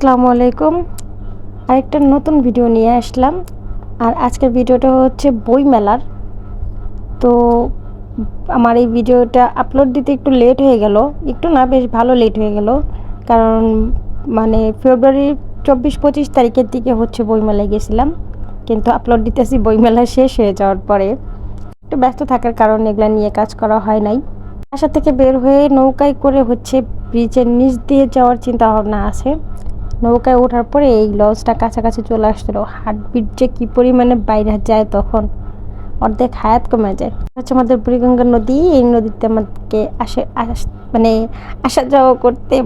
আসসালামু আলাইকুম। আরেকটা নতুন ভিডিও নিয়ে আসলাম। আর আজকের ভিডিওটা হচ্ছে বই মেলার। তো আমার এই ভিডিওটা আপলোড দিতে একটু লেট হয়ে গেল। একটু না, বেশ ভালো লেট হয়ে গেল। কারণ মানে ফেব্রুয়ারির চব্বিশ পঁচিশ তারিখের দিকে হচ্ছে বইমেলায় গেছিলাম। কিন্তু আপলোড দিতেছি বইমেলা শেষ হয়ে যাওয়ার পরে। একটু ব্যস্ত থাকার কারণে এগুলো নিয়ে কাজ করা হয় নাই। বাসা থেকে বের হয়ে নৌকায় করে হচ্ছে ব্রিজের নিচ দিয়ে যাওয়ার চিন্তা ভাবনা আছে। নৌকায় ওঠার পরে এই লঞ্চটা কাছাকাছি চলে আসছিল। হার্টবিট যে কী পরিমাণে বাইরে যায় তখন অর্ধেক হায়াত কমে যায়। হচ্ছে আমাদের বুড়িগঙ্গা নদী। এই নদীতে আমাদেরকে আসে মানে আসা যাওয়া করতে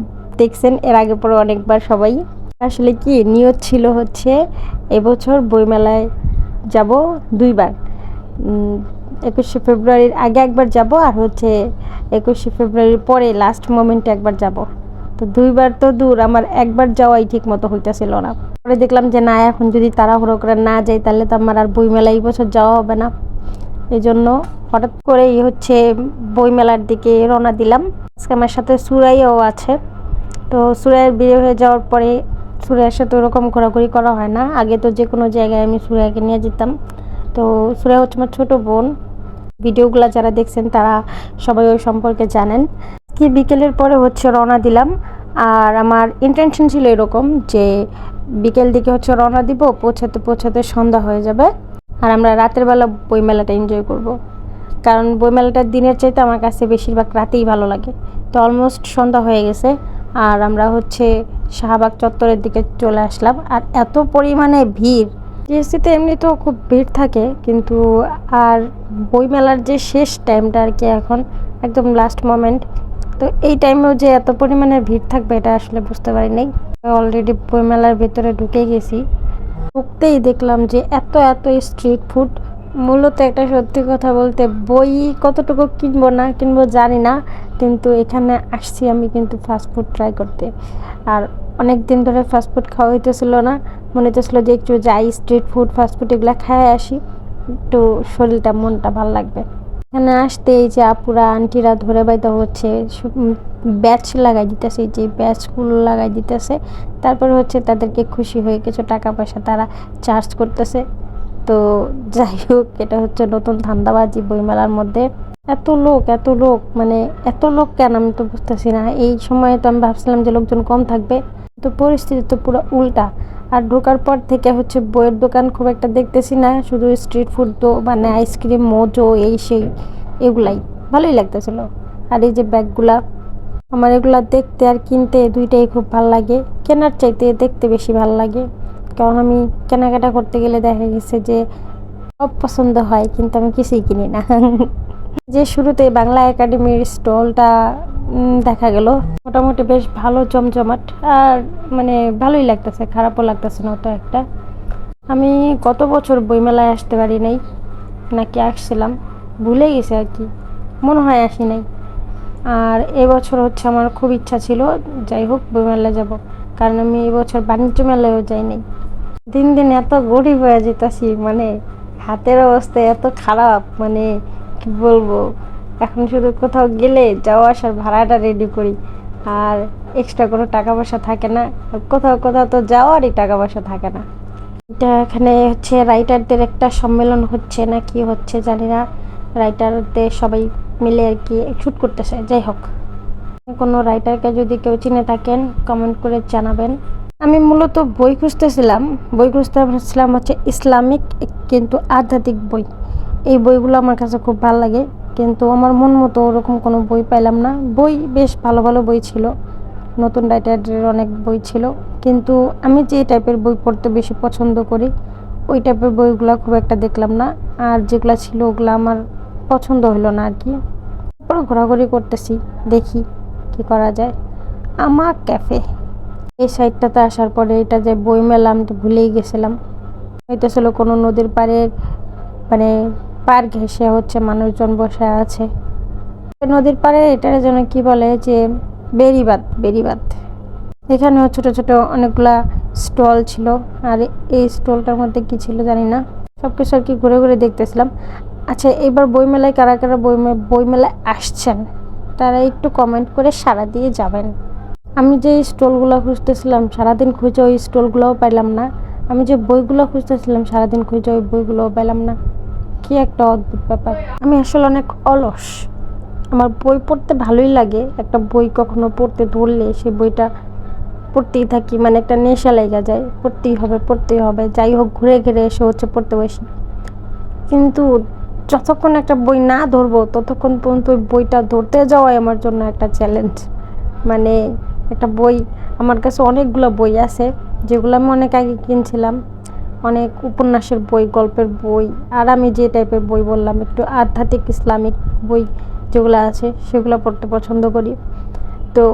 দেখছেন। এর আগে পরে অনেকবার সবাই। আসলে কি, নিয়ত ছিল হচ্ছে এবছর বইমেলায় যাব দুইবার। একুশে ফেব্রুয়ারির আগে একবার যাব আর হচ্ছে একুশে ফেব্রুয়ারির পরে লাস্ট মোমেন্টে একবার যাব। তো দুইবার তো দূর, আমার একবার যাওয়াই ঠিক মতো হইতেছিল না। পরে দেখলাম যে না, এখন যদি তাড়াহুড়ো করে না যাই, তাহলে তো আমার আর বইমেলা এই বছর যাওয়া হবে না। এই জন্য হঠাৎ করেই হচ্ছে বইমেলার দিকে রওনা দিলাম। আজকে আমার সাথে সুরাইও আছে। তো সুরাইয়ের বিয়ে হয়ে যাওয়ার পরে সুরাইয়ের সাথে ওরকম ঘোরাঘুরি করা হয় না। আগে তো যে কোনো জায়গায় আমি সুরাইকে নিয়ে যেতাম। তো সুরাই হচ্ছে আমার ছোটো বোন। ভিডিওগুলো যারা দেখছেন, তারা সবাই ওই সম্পর্কে জানেন। কি বিকেলের পরে হচ্ছে রওনা দিলাম। আর আমার ইন্টেনশন ছিল এরকম যে বিকেল দিকে হচ্ছে রওনা দিব, পৌঁছাতে পৌঁছাতে সন্ধ্যা হয়ে যাবে। আর আমরা রাতের বেলা বইমেলাটা এনজয় করব। কারণ বইমেলাটা দিনের চাইতে আমার কাছে বেশিরভাগ রাতেই ভালো লাগে। তো অলমোস্ট সন্ধ্যা হয়ে গেছে। আর আমরা হচ্ছে শাহবাগ চত্বরের দিকে চলে আসলাম। আর এত পরিমাণে ভিড় জিএসসিতে এমনি তো খুব ভিড় থাকে। কিন্তু আর বইমেলার যে শেষ টাইমটা আর কি এখন, একদম লাস্ট মোমেন্ট তো এই টাইমেও যে এত পরিমাণে ভিড় থাকবে, এটা আসলে বুঝতে পারি নাই অলরেডি বইমেলার ভেতরে ঢুকে গেছি। ঢুকতেই দেখলাম যে এত এত স্ট্রিট ফুড মূলত একটা সত্যি কথা বলতে, বই কতটুকু কিনবো না কিনবো জানি না, কিন্তু এখানে আসছি আমি কিন্তু ফাস্টফুড ট্রাই করতে। আর অনেক দিন ধরে ফাস্টফুড খাওয়া হইতেছিল না। মনে হইতেছিল যে একটু যাই স্ট্রিট ফুড ফাস্টফুড এগুলো খায় আসি। একটু শরীরটা, মনটা ভালো লাগবে। এখানে আসতে এই যে আপুরা, আন্টিরা ধরে বাইতে হচ্ছে ব্যাচ লাগাই দিতেছে যে ব্যাচগুলো লাগাই দিতেছে। তারপর হচ্ছে তাদেরকে খুশি হয়ে কিছু টাকা পয়সা তারা চার্জ করতেছে। তো যাই হোক, এটা হচ্ছে নতুন ধান্দাবাজি বইমেলার মধ্যে। এত লোক এত লোক মানে এত লোক কেন আমি তো বুঝতেছি না। এই সময়ে তো আমি ভাবছিলাম যে লোকজন কম থাকবে। তো পরিস্থিতি তো পুরো উল্টা। আর ঢোকার পর থেকে হচ্ছে বইয়ের দোকান খুব একটা দেখতেছি না। শুধু স্ট্রিট ফুড তো মানে আইসক্রিম মোজো, এই সেই, এগুলাই। ভালোই লাগতেছিল। আর এই যে ব্যাগগুলা, আমার এগুলা দেখতে আর কিনতে দুইটাই খুব ভালো লাগে। কেনার চাইতে দেখতে বেশি ভালো লাগে। কারণ আমি কেনাকাটা করতে গেলে দেখা গেছে যে সব পছন্দ হয়, কিন্তু আমি কিছুই কিনি না। যে শুরুতে বাংলা একাডেমির স্টলটা দেখা গেল, মোটামুটি বেশ ভালো, জমজমাট। আর মানে ভালোই লাগতেছে, খারাপও লাগতেছে না একটা। আমি গত বছর বইমেলায় আসতে পারি নাই, নাকি আসছিলাম, ভুলে গেছে আর কি, মনে হয় আসি নাই। আর এবছর হচ্ছে আমার খুব ইচ্ছা ছিল, যাই হোক, বইমেলায় যাব, কারণ আমি এবছর বাণিজ্য মেলায়ও যাই নাই। দিন দিন এত গরিব হয়ে যেতেছি মানে হাতের অবস্থা এত খারাপ মানে কি বলব? এখন শুধু কোথাও গেলে যাওয়া আসার ভাড়াটা রেডি করি। আর এক্সট্রা কোনো টাকা পয়সা থাকে না। কোথাও কোথাও তো যাওয়ারই টাকা পয়সা থাকে না। এটা এখানে হচ্ছে রাইটারদের একটা সম্মেলন হচ্ছে না কি হচ্ছে জানি না। রাইটারদের সবাই মিলে আর কি শ্যুট করতেছে, যাই হোক। কোনো রাইটারকে যদি কেউ চিনে থাকেন কমেন্ট করে জানাবেন। আমি মূলত বই খুঁজতেছিলাম। বই খুঁজতে খুঁজতেছিলাম হচ্ছে ইসলামিক, কিন্তু আধ্যাত্মিক বই। এই বইগুলো আমার কাছে খুব ভালো লাগে, কিন্তু আমার মন মতো ওরকম কোনো বই পাইলাম না। বই বেশ ভালো ভালো বই ছিল, নতুন রাইটারের অনেক বই ছিল, কিন্তু আমি যে টাইপের বই পড়তে বেশি পছন্দ করি, ওই টাইপের বইগুলো খুব একটা দেখলাম না, আর যেগুলো ছিল ওগুলো আমার পছন্দ হলো না আর কি তারপরে ঘোরাঘুরি করতেছি, দেখি কি করা যায়। আমার ক্যাফে। এই সাইডটাতে আসার পরে এটা যে বই মেলা আমি তো ভুলেই গেছিলাম। হইতেছিল কোনো নদীর পাড়ে মানে পার ঘেসে হচ্ছে মানুষজন বসে আছে। নদীর পাড়ে এটার জন্য কি বলে যে বেরিবাদ বেরিবাদ এখানেও ছোট ছোট অনেকগুলা স্টল ছিল। আর এই স্টলটার মধ্যে কি ছিল জানি না। সব কিছু আর কি ঘুরে ঘুরে দেখতেছিলাম। আচ্ছা এবার বইমেলায় কারা কারা বই বইমেলায় আসছেন, তারা একটু কমেন্ট করে সারা দিয়ে যাবেন। আমি যে স্টলগুলো খুঁজতেছিলাম, সারাদিন খুঁজে ওই স্টলগুলোও পাইলাম না। আমি যে বইগুলো খুঁজতেছিলাম, সারাদিন খুঁজে ওই বইগুলোও পেলাম না। কি একটা অদ্ভুত ব্যাপার। আমি আসলে অনেক অলস। আমার বই পড়তে ভালোই লাগে। একটা বই কখনো পড়তে ধরলে সেই বইটা পড়তেই থাকি মানে একটা নেশা লেগে যায়। পড়তেই হবে পড়তেই হবে। যাই হোক, ঘুরে ঘিরে এসে হচ্ছে পড়তে বসি। কিন্তু যতক্ষণ একটা বই না ধরবো, ততক্ষণ পর্যন্ত ওই বইটা ধরতে যাওয়াই আমার জন্য একটা চ্যালেঞ্জ মানে একটা বই, আমার কাছে অনেকগুলো বই আছে, যেগুলো আমি অনেক আগে কিনছিলাম। অনেক উপন্যাসের বই, গল্পের বই, আর আমি যে টাইপের বই বললাম, একটু আধ্যাত্মিক ইসলামিক বই যেগুলো আছে, সেগুলো পড়তে পছন্দ করি। তো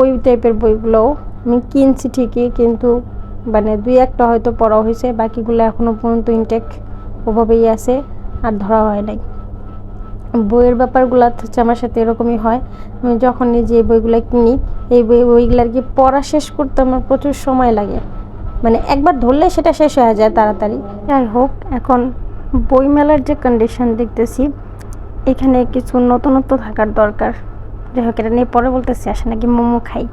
ওই টাইপের বইগুলোও আমি কিনছি ঠিকই, কিন্তু মানে দুই একটা হয়তো পড়া হয়েছে, বাকিগুলো এখনও পর্যন্ত ইনটেক ওভাবেই আছে, আর ধরা হয় নাই। বইয়ের ব্যাপারগুলো হচ্ছে আমার সাথে এরকমই হয়। আমি যখন নিজে এই বইগুলো কিনি, এই বই বইগুলো আর কি পড়া শেষ করতে আমার প্রচুর সময় লাগে। মানে একবার ধরলে সেটা শেষ হয়ে যায় তাড়াতাড়ি। যাই হোক, এখন বইমেলার যে কন্ডিশন দেখতেছি, এখানে কিছু নতুনত্ব থাকার দরকার। যাই হোক, এটা নিয়ে পরে বলতেছি, আসে নাকি মোমো খাই।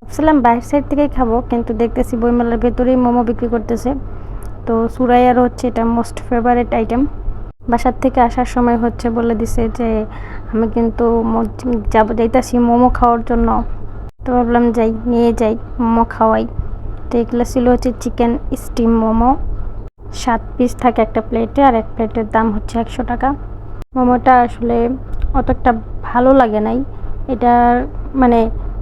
ভাবছিলাম বাইরের সাইড থেকেই খাব, কিন্তু দেখতেছি বইমেলার ভেতরেই মোমো বিক্রি করতেছে। তো সুরাইয়ার হচ্ছে এটা মোস্ট ফেভারিট আইটেম বাসার থেকে আসার সময় হচ্ছে বলে দিছে যে, আমি কিন্তু যাব যাইতাছি মোমো খাওয়ার জন্য। তো ভাবলাম যাই, নিয়ে যাই, মোমো খাওয়াই। তো এগুলো ছিল হচ্ছে চিকেন স্টিম মোমো। সাত পিস থাকে একটা প্লেটে আর এক প্লেটের দাম হচ্ছে একশো টাকা। মোমোটা আসলে অতটা ভালো লাগে নাই। এটার মানে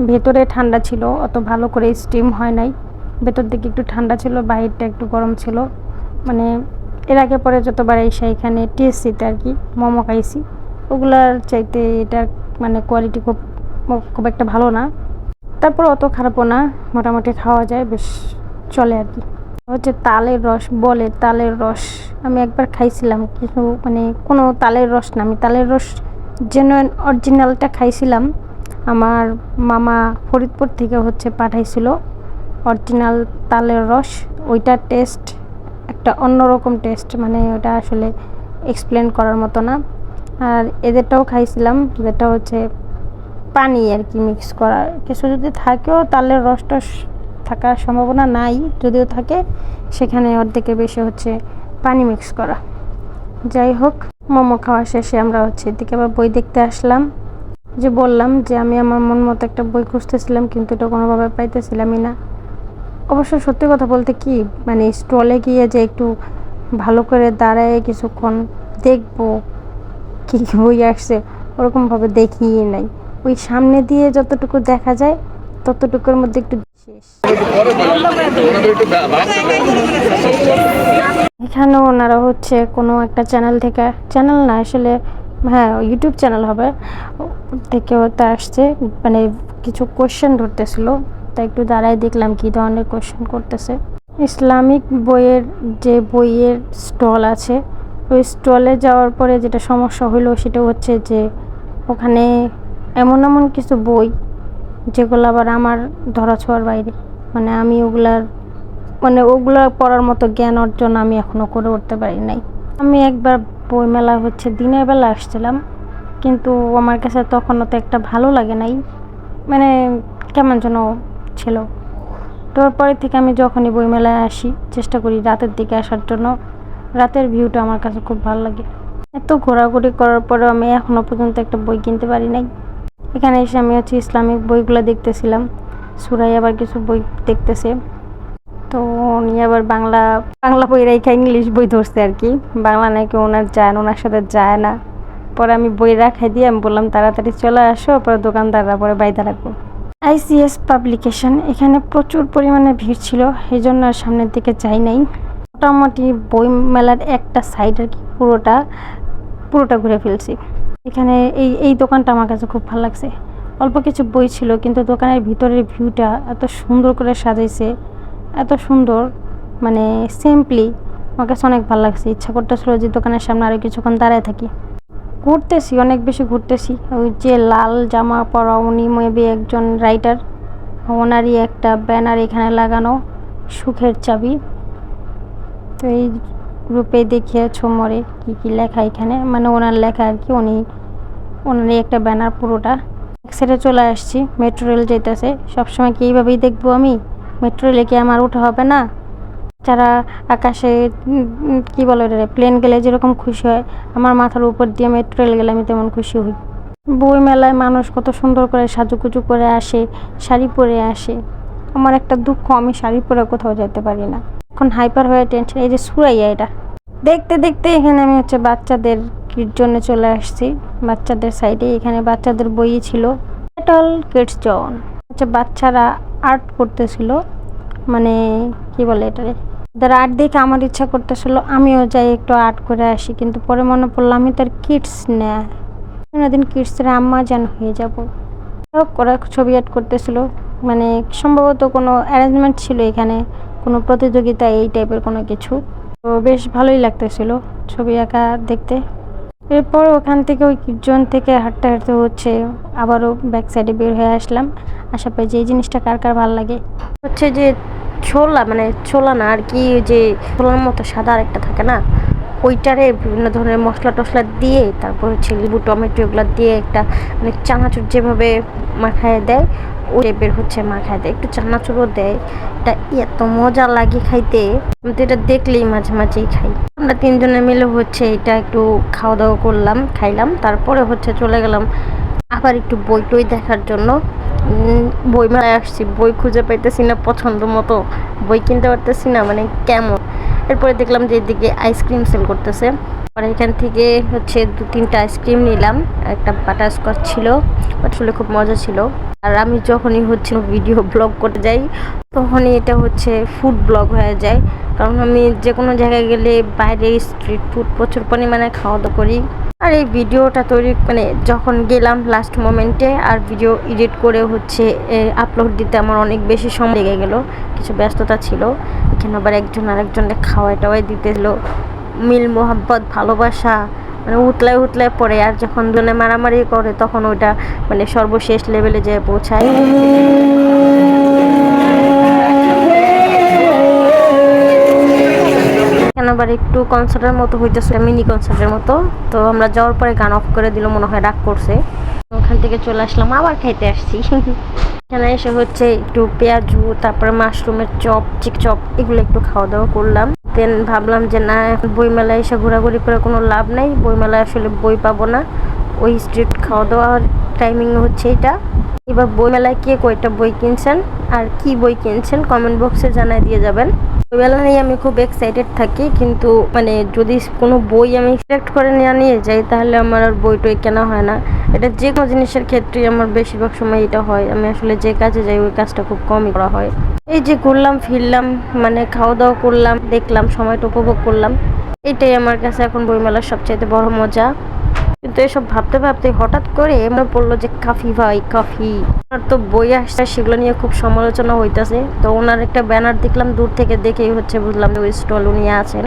ভেতরে ঠান্ডা ছিল, অত ভালো করে স্টিম হয় নাই। ভেতর দিকে একটু ঠান্ডা ছিল বাহিরটা একটু গরম ছিল। মানে এর আগে পরে যতবার এসে এখানে টিএসসিতে আর কি মোমো খাইছি, ওগুলার চাইতে এটার মানে কোয়ালিটি খুব খুব একটা ভালো না। তারপর অত খারাপও না, মোটামুটি খাওয়া যায়, বেশ চলে আর কি। হচ্ছে তালের রস, বলে তালের রস, আমি একবার খাইছিলাম, কিন্তু মানে কোনো তালের রস না, আমি তালের রস জেনুইন অরিজিনালটা খাইছিলাম। আমার মামা ফরিদপুর থেকে হচ্ছে পাঠাইছিল অরিজিনাল তালের রস ওইটার টেস্ট একটা অন্যরকম টেস্ট মানে ওটা আসলে এক্সপ্লেন করার মতো না। আর এদেরটাও খাইছিলাম, যেটা হচ্ছে পানি আর কি মিক্স করা। কিছু যদি থাকেও তালের রসটা থাকার সম্ভাবনা নাই, যদিও থাকে, সেখানে অর্ধেকের বেশি হচ্ছে পানি মিক্স করা। যাই হোক, মোমো খাওয়া শেষে আমরা হচ্ছে এদিকে আবার বই দেখতে আসলাম। যে বললাম যে আমি আমার মন মতো একটা বই খুঁজতেছিলাম, কিন্তু এটা কোনোভাবে পাইতেছিলামই না। অবশ্য সত্যি কথা বলতে কি মানে স্টলে গিয়ে যে একটু ভালো করে দাঁড়ায় কিছুক্ষণ দেখব, কী বই আসছে, ওরকমভাবে দেখিই নাই। ওই সামনে দিয়ে যতটুকু দেখা যায়, ততটুকুর মধ্যে একটু শেষ ওনারা হচ্ছে কোনো একটা চ্যানেল থেকে চ্যানেল না, আসলে হ্যাঁ ইউটিউব চ্যানেল হবে থেকে হতে আসছে মানে কিছু কোয়েশ্চেন ধরতেছিল, তা একটু দাঁড়ায় দেখলাম কী ধরনের কোয়েশ্চেন করতেছে। ইসলামিক বইয়ের যে বইয়ের স্টল আছে, ওই স্টলে যাওয়ার পরে যেটা সমস্যা হলো সেটা হচ্ছে যে, ওখানে এমন এমন কিছু বই যেগুলো আবার আমার ধরাছোঁয়ার বাইরে। মানে আমি ওগুলার মানে ওগুলো পড়ার মতো জ্ঞান অর্জন আমি এখনও করে উঠতে পারি নাই। আমি একবার বইমেলা হচ্ছে দিনের বেলা আসছিলাম, কিন্তু আমার কাছে তখন তো একটা ভালো লাগে নাই। মানে কেমন যেন ছিল। তারপরে থেকে আমি যখনই বইমেলায় আসি, চেষ্টা করি রাতের দিকে আসার জন্য। রাতের ভিউটা আমার কাছে খুব ভালো লাগে। এত ঘোরাঘুরি করার পরেও আমি এখনও পর্যন্ত একটা বই কিনতে পারি নাই। এখানে এসে আমি হচ্ছে ইসলামিক বইগুলো দেখতেছিলাম। সুরাই আবার কিছু বই দেখতেছে। তো উনি আবার বাংলা বাংলা বই রেখা ইংলিশ বই ধরছে আর কি। বাংলা নাকি ওনার যায় না, ওনার সাথে যায় না। পরে আমি বই রাখাই দিয়ে আমি বললাম, তাড়াতাড়ি চলে আসো, পরে দোকানদাররা পরে বাইতে রাখব। আইসিএস পাবলিকেশন এখানে প্রচুর পরিমাণে ভিড় ছিল এই জন্য আর সামনের দিকে যাই নাই। মোটামুটি বই মেলার একটা সাইড আর কি, পুরোটা পুরোটা ঘুরে ফেলছি। এখানে এই এই দোকানটা আমার কাছে খুব ভালো লাগছে। অল্প কিছু বই ছিল, কিন্তু দোকানের ভিতরের ভিউটা এত সুন্দর করে সাজাইছে, এত সুন্দর মানে সিম্পলি আমার কাছে অনেক ভালো লাগছে। ইচ্ছা করতেছিল যে দোকানের সামনে আরও কিছুক্ষণ দাঁড়ায় থাকি। ঘুরতেছি, অনেক বেশি ঘুরতেছি। ওই যে লাল জামা পরা উনি মেবি একজন রাইটার ওনারই একটা ব্যানার এখানে লাগানো সুখের চাবি। তো এই গ্রুপে দেখিয়েছ মরে কী কী লেখা এখানে। মানে ওনার লেখা আর কি, উনি, ওনারই একটা ব্যানার পুরোটা। সেটা চলে আসছি মেট্রো রেল যেতেছে সবসময় কি এইভাবেই দেখব আমি? মেট্রো রেলে কি আমার উঠা হবে না? যারা আকাশে কি বলে রে প্লেন গেলে যেরকম খুশি হয়, আমার মাথার উপর দিয়ে মেট্রো রেল গেলে আমি তেমন খুশি হই। বই মেলায় মানুষ কত সুন্দর করে সাজুগুজু করে আসে, শাড়ি পরে আসে। আমার একটা দুঃখ, আমি শাড়ি পরে কোথাও যেতে পারি না। এখন হাইপার হয়ে টেনশন এই যে সুরাইয়া এটা। দেখতে দেখতে এখানে আমি হচ্ছে বাচ্চাদের জন্য চলে আসছি। বাচ্চাদের সাইডে এখানে বাচ্চাদের বই ছিল লিটল কিডস জন হচ্ছে বাচ্চারা আর্ট করতেছিল মানে কি বলে এটারে? ওদের আর্ট দেখে আমার ইচ্ছা করতেছিল, আমিও যাই একটু আর্ট করে আসি, কিন্তু পরে মনে পড়ল আমি তার কিডস না। দিন কিডসের আম্মা যেন হয়ে যাব। ওরা ছবি আর্ট করতেছিল। মানে সম্ভবত কোনো অ্যারেঞ্জমেন্ট ছিল এখানে। কোনো প্রতিযোগিতা, এই টাইপের কোনো কিছু। তো বেশ ভালোই লাগতেছিল ছবি আঁকা দেখতে। এরপর ওখান থেকে ওই জোন থেকে হাঁটতে হাঁটতে হচ্ছে আবারও ব্যাক সাইডে বের হয়ে আসলাম। আশা পাই যে এই জিনিসটা কার কার ভালো লাগে। হচ্ছে যে ছোলা মানে ছোলা না, আর কি যে ছোলার মতো সাদা আর একটা থাকে না? ওইটারে বিভিন্ন ধরনের মশলা টশলা দিয়ে, তারপর হচ্ছে লেবু, টমেটো এগুলো দিয়ে একটা মানে চানাচুর যেভাবে মাখায় দেয়, ওই টাইপের হচ্ছে মাখায় দেয়। একটু চানাচুরও দেয়। এটা এত মজা লাগে খাইতে। আমি তো এটা দেখলেই মাঝে মাঝেই খাই। আমরা তিনজনে মিলে হচ্ছে এটা একটু খাওয়া দাওয়া করলাম, খাইলাম। তারপরে হচ্ছে চলে গেলাম আবার একটু বই টই দেখার জন্য। বই মেলায় আসছি। বই খুঁজে পাইতেছি না পছন্দ মতো। বই কিনতে পারতেছি না মানে কেমন? এরপরে দেখলাম যে এদিকে আইসক্রিম সেল করতেছে। আর এখান থেকে হচ্ছে দু, তিনটা আইসক্রিম নিলাম। একটা বাটার স্কচ ছিল আসলে খুব মজা ছিল। আর আমি যখনই হচ্ছে ভিডিও ব্লগ করতে যাই, তখনই এটা হচ্ছে ফুড ব্লগ হয়ে যায়। কারণ আমি যে কোনো জায়গায় গেলে বাইরে স্ট্রিট ফুড প্রচুর পরিমাণে খাওয়া দাওয়া করি। আর এই ভিডিওটা তৈরি মানে যখন গেলাম লাস্ট মোমেন্টে আর ভিডিও এডিট করে হচ্ছে আপলোড দিতে আমার অনেক বেশি সময় লেগে গেল, কিছু ব্যস্ততা ছিল। এখানে আবার একজন আরেকজনকে খাওয়াই টাওয়াই দিতেছিল। মিল, মোহাব্বত, ভালোবাসা মানে উতলায় উতলায় পড়ে, আর যখন দুজনে মারামারি করে, তখন ওইটা মানে সর্বশেষ লেভেলে যেয়ে পৌঁছায়। কেন আবার একটু কনসার্টের মতো হইতেছে মিনি কনসার্টের মতো। তো আমরা যাওয়ার পরে গান অফ করে দিল, মনে হয় রাগ করছে। ওখান থেকে চলে আসলাম, আবার খাইতে আসছি। এখানে এসে হচ্ছে একটু পেঁয়াজু, তারপরে মাশরুমের চপ, চিক চপ, এগুলো একটু খাওয়া দাওয়া করলাম। দেন ভাবলাম যে, না, এখন বইমেলায় এসে ঘোরাঘুরি করে কোনো লাভ নাই। বইমেলায় আসলে বই পাবো না। ওই স্ট্রিট খাওয়া দাওয়ার টাইমিং হচ্ছে এটা। এবার বইমেলায় কে কয়টা বই কিনছেন, আর কি বই কিনছেন কমেন্ট বক্সে জানাই দিয়ে যাবেন। বইমেলা নিয়ে আমি খুব এক্সাইটেড থাকি, কিন্তু মানে যদি কোনো বই আমি সিলেক্ট করে নিয়ে নিয়ে যাই, তাহলে আমার আর বই টই কেনা হয় না। এটা যে কোনো জিনিসের ক্ষেত্রেই আমার বেশিরভাগ সময় এটা হয়। আমি আসলে যে কাজে যাই, ওই কাজটা খুব কমই করা হয়। এই যে ঘুরলাম, ফিরলাম মানে খাওয়া দাওয়া করলাম, দেখলাম, সময়টা উপভোগ করলাম। এটাই আমার কাছে এখন বইমেলার সবচাইতে বড় মজা। কিন্তু এসব ভাবতে ভাবতে হঠাৎ করে মনে পড়ল যে কাফি ভাই, কাফি। ওনার তো বই আসছে, সেগুলো নিয়ে খুব সমালোচনা হইতাছে। তো ওনার একটা ব্যানার দেখলাম দূর থেকে দেখেই হচ্ছে বুঝলাম যে ওই স্টল উনি আছেন।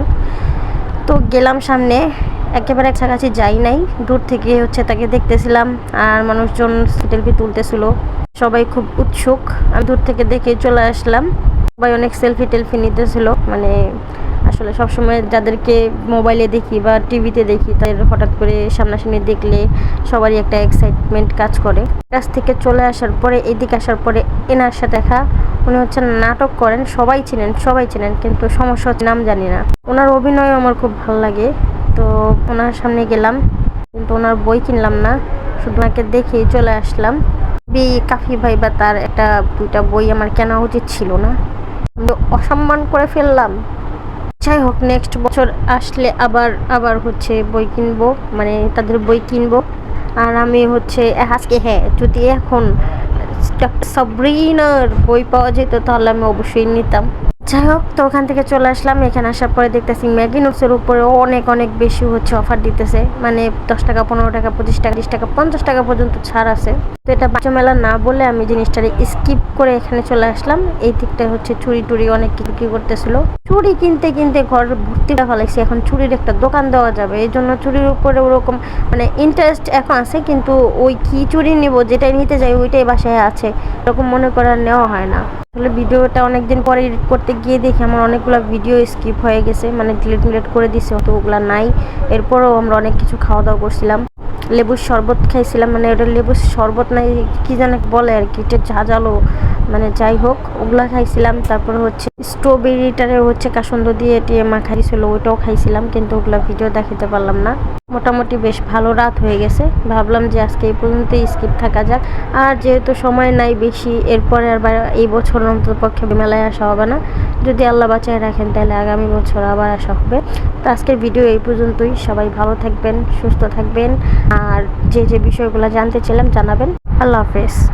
তো গেলাম সামনে, একেবারে কাছাকাছি যাই নাই। দূর থেকে হচ্ছে তাকে দেখতেছিলাম আর মানুষজন সেলফি তুলতেছিল। সবাই খুব উৎসুক। আমি দূর থেকে দেখে চলে আসলাম। সবাই অনেক সেলফি টেলফি নিতেছিল। মানে আসলে সবসময় যাদেরকে মোবাইলে দেখি বা টিভিতে দেখি, তাদের হঠাৎ করে সামনাসামনি দেখলে সবারই একটা এক্সাইটমেন্ট কাজ করে। কাছ থেকে চলে আসার পরে, এদিকে আসার পরে এনার সাথে দেখা, উনি হচ্ছে নাটক করেন, সবাই চিনেন সবাই চিনেন, কিন্তু সমস্যা হচ্ছে নাম জানি না। ওনার অভিনয় আমার খুব ভালো লাগে। তো ওনার সামনে গেলাম, কিন্তু ওনার বই কিনলাম না, শুধু ওনাকে দেখেই চলে আসলাম। বি কাফি ভাই বা তার একটা দুইটা বই আমার কেনা উচিত ছিল না। অসম্মান করে ফেললাম। যাই হোক নেক্সট বছর আসলে আবার আবার হচ্ছে বই কিনবো মানে তাদের বই কিনবো। আর আমি হচ্ছে আজকে হ্যাঁ যদি এখন সাবরিনার বই পাওয়া যেত তাহলে আমি অবশ্যই নিতাম। যাই হোক, তো ওখান থেকে চলে আসলাম। এখানে আসার পরে দেখতেছি ম্যাগি নোটসের উপরে অনেক অনেক বেশি হচ্ছে অফার দিতেছে। মানে দশ টাকা, পনেরো টাকা, পঁচিশ টাকা তিরিশ টাকা, পঞ্চাশ টাকা পর্যন্ত ছাড় আছে। তো এটা বাচ্চা মেলা না বলে আমি জিনিসটা স্কিপ করে এখানে চলে আসলাম। এই দিকটা হচ্ছে চুরি টুরি অনেক কি করতেছিল। চুরি কিনতে কিনতে ঘর ভর্তি ফেলাইছি এখন চুরির একটা দোকান দেওয়া যাবে। এই জন্য চুরির উপরে ওরকম মানে ইন্টারেস্ট এখন আছে, কিন্তু ওই কি চুরি নিব, যেটাই নিতে যাই ওইটাই বাসায় আছে। এরকম মনে করে নেওয়া হয় না। আসলে ভিডিওটা অনেকদিন পরে এডিট করতে গিয়ে দেখি আমার অনেকগুলো ভিডিও স্কিপ হয়ে গেছে মানে ডিলিট মিলেট করে দিছে অত ওগুলা নাই। এরপরও আমরা অনেক কিছু খাওয়া দাওয়া করছিলাম। লেবুর শরবত খাইছিলাম মানে ওটা লেবুর শরবত নাই, কি যেন বলে আর কি, এটা ঝাঁঝালো। মানে যাই হোক, ওগুলা খাইছিলাম। তারপর হচ্ছে স্ট্রবেরিটারে হচ্ছে কাসন্দ দিয়ে টিয়ে মাখা দিয়েছিল ওইটাও খাইছিলাম, কিন্তু ওগুলা ভিডিও দেখাতে পারলাম না। মোটামুটি বেশ ভালো রাত হয়ে গেছে। ভাবলাম যে আজকে এই পর্যন্তই স্কিপ থাকা যাক। আর যেহেতু সময় নাই বেশি, এরপরে বা- এই বছর অন্তত পক্ষে মেলায় আসা হবে না। যদি আল্লাহ বাঁচায় রাখেন, তাহলে আগামী বছর আবার আসা হবে। তো আজকের ভিডিও এই পর্যন্তই। সবাই ভালো থাকবেন, সুস্থ থাকবেন। আর যে যে বিষয়গুলো জানতে চাইলাম, জানাবেন। আল্লাহ হাফেজ।